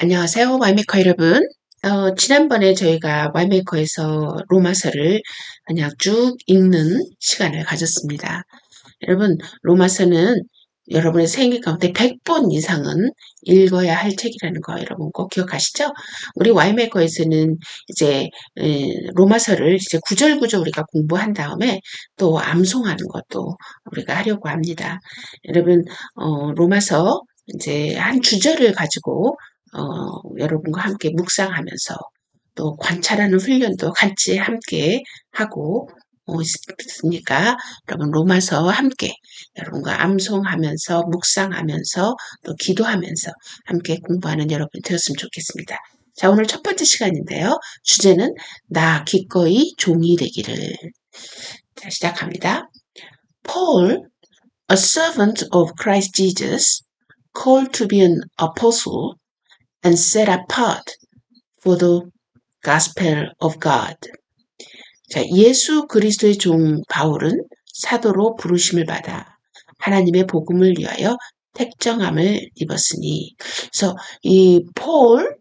안녕하세요. 와이메이커 여러분. 어, 지난번에 저희가 와이메이커에서 로마서를 그냥 쭉 읽는 시간을 가졌습니다. 여러분, 로마서는 여러분의 생애 가운데 100번 이상은 읽어야 할 책이라는 거 여러분 꼭 기억하시죠? 우리 와이메이커에서는 이제 로마서를 이제 구절구절 우리가 공부한 다음에 또 암송하는 것도 우리가 하려고 합니다. 여러분, 어, 로마서 이제 한 주절을 가지고 어, 여러분과 함께 묵상하면서 또 관찰하는 훈련도 같이 함께 하고 어, 있으니까 여러분 로마서 함께 여러분과 암송하면서 묵상하면서 또 기도하면서 함께 공부하는 여러분 되었으면 좋겠습니다. 자 오늘 첫 번째 시간인데요. 주제는 나 기꺼이 종이 되기를 자 시작합니다. Paul, a servant of Christ Jesus, called to be an apostle and set apart for the gospel of God. 자, 예수 그리스도의 종 바울은 사도로 부르심을 받아 하나님의 복음을 위하여 택정함을 입었으니. 그래서 이 폴,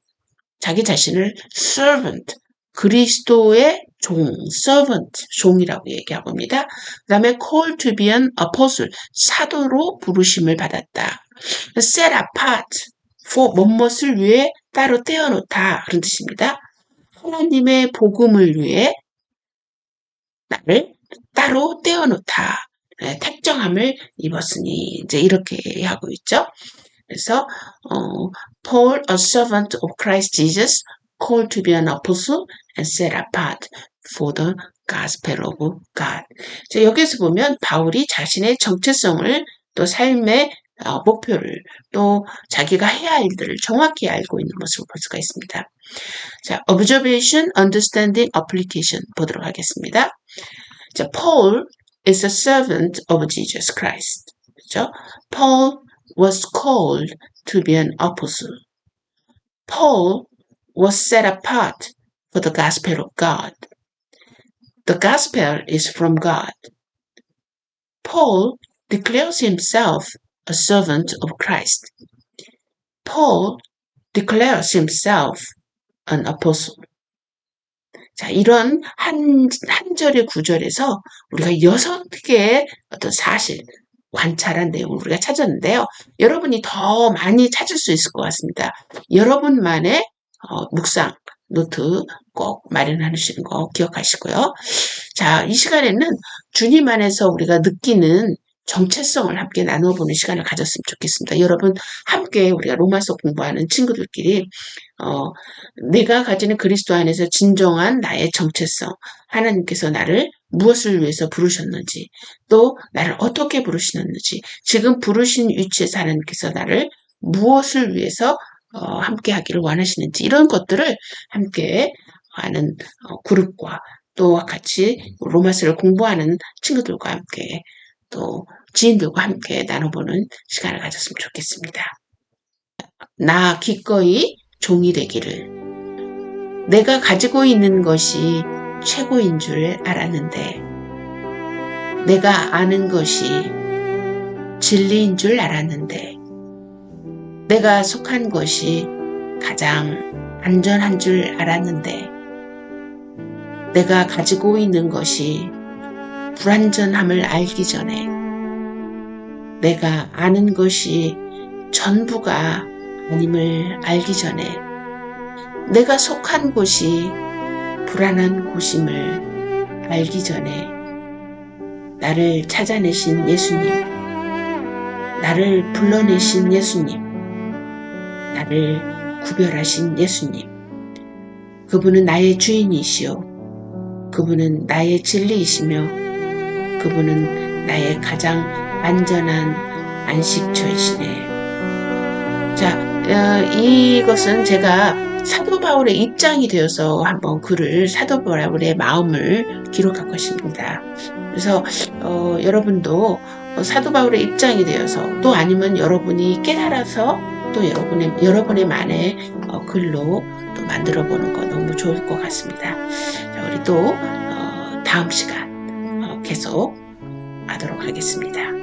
자기 자신을 servant, 그리스도의 종, servant, 종이라고 얘기하고 입니다. 그 다음에 call to be an apostle, 사도로 부르심을 받았다. set apart, for 뭐뭇을 위해 따로 떼어놓다 그런 뜻입니다. 하나님의 복음을 위해 나를 따로 떼어놓다. 네, 택정함을 입었으니 이제 이렇게 하고 있죠. 그래서 어, Paul, a servant of Christ Jesus, called to be an apostle and set apart for the gospel of God. 자, 여기서 보면 바울이 자신의 정체성을 또 삶의 어, 목표를 또 자기가 해야 할 일들을 정확히 알고 있는 모습을 볼 수가 있습니다. 자, observation, understanding, application 보도록 하겠습니다. 자, Paul is a servant of Jesus Christ. 그죠? Paul was called to be an apostle. Paul was set apart for the gospel of God. The gospel is from God. Paul declares himself a servant of Christ. Paul declares himself an apostle. 자, 이런 한, 한 절의 구절에서 우리가 여섯 개의 어떤 사실, 관찰한 내용을 우리가 찾았는데요. 여러분이 더 많이 찾을 수 있을 것 같습니다. 여러분만의 어, 묵상, 노트 꼭 마련하시는 거 기억하시고요. 자, 이 시간에는 주님 안에서 우리가 느끼는 정체성을 함께 나눠보는 시간을 가졌으면 좋겠습니다. 여러분 함께 우리가 로마서 공부하는 친구들끼리 어, 내가 가지는 그리스도 안에서 진정한 나의 정체성 하나님께서 나를 무엇을 위해서 부르셨는지 또 나를 어떻게 부르시는지 지금 부르신 위치에서 하나님께서 나를 무엇을 위해서 어, 함께 하기를 원하시는지 이런 것들을 함께 하는 어, 그룹과 또 같이 로마서를 공부하는 친구들과 함께 또 지인들과 함께 나눠보는 시간을 가졌으면 좋겠습니다. 나 기꺼이 종이 되기를. 내가 가지고 있는 것이 최고인 줄 알았는데, 내가 아는 것이 진리인 줄 알았는데, 내가 속한 것이 가장 안전한 줄 알았는데, 내가 가지고 있는 것이 불완전함을 알기 전에 내가 아는 것이 전부가 아님을 알기 전에 내가 속한 곳이 불안한 곳임을 알기 전에 나를 찾아내신 예수님, 나를 불러내신 예수님, 나를 구별하신 예수님, 그분은 나의 주인이시오. 그분은 나의 진리이시며 그분은 나의 가장 안전한 안식처이시네. 자, 어, 이것은 제가 사도 바울의 입장이 되어서 한번 글을 사도 바울의 마음을 기록한 것입니다. 그래서 어, 여러분도 사도 바울의 입장이 되어서 또 아니면 여러분이 깨달아서 또 여러분의 여러분의 만의 어, 글로 또 만들어 보는 거 너무 좋을 것 같습니다. 자, 우리 또 어, 다음 시간 계속 하도록 하겠습니다.